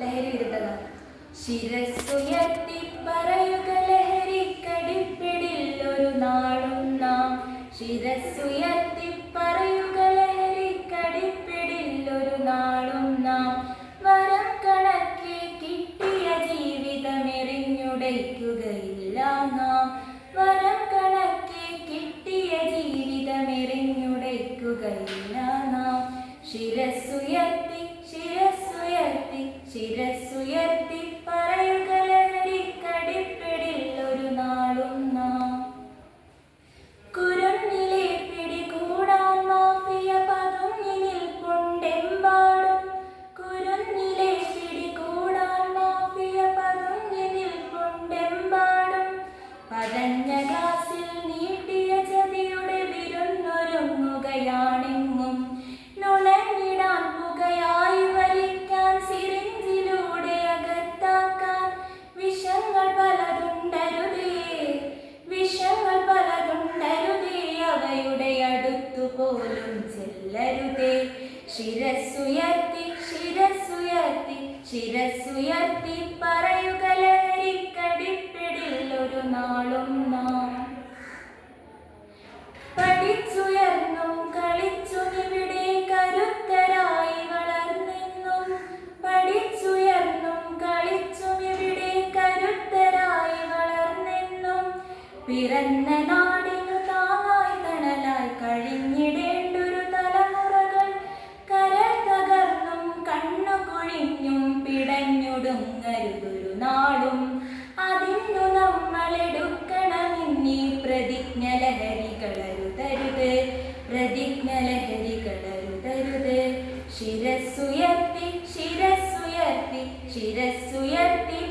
ലഹരി വിരുദ്ധത. ശിരസ്സുയർത്തി പറയുക ലഹരി കടിപ്പിടിൽ ഒരു നാളും നാം. ശിരസ്സുയർത്തി പറയുക ലഹരി കടിപ്പിടിൽ ഒരു നാളും നാം. വരം കണക്കെ കിട്ടിയ ജീവിതമെറിഞ്ഞുടയ്ക്കുകയില്ല നാം. വരം കണക്കെ കിട്ടിയ ജീവിതമെറിഞ്ഞുടയ്ക്കുകയില്ല നാം. ശിരസ്സുയർത്തി ശിരസ്സുയർത്തി ശിരസ്സുയർത്തി പറയുക പോലും ചെല്ലരുതേ ശിരസ്സുയർത്തി ശിരസ്സുയർത്തി ശിരസ്സുയർത്തി പറയുക പിടഞ്ഞൊടുങ്ങരുതൊരു നാളും അതിന്നു നമ്മളെടുക്കണമെന്നീ പ്രതിജ്ഞ ലഹരികളരുതരുത് പ്രതിജ്ഞ ലഹരികളരുതരുത് ശിരസ്സുയർത്തി ശിരസ്സുയർത്തി ശിരസ്സുയർത്തി.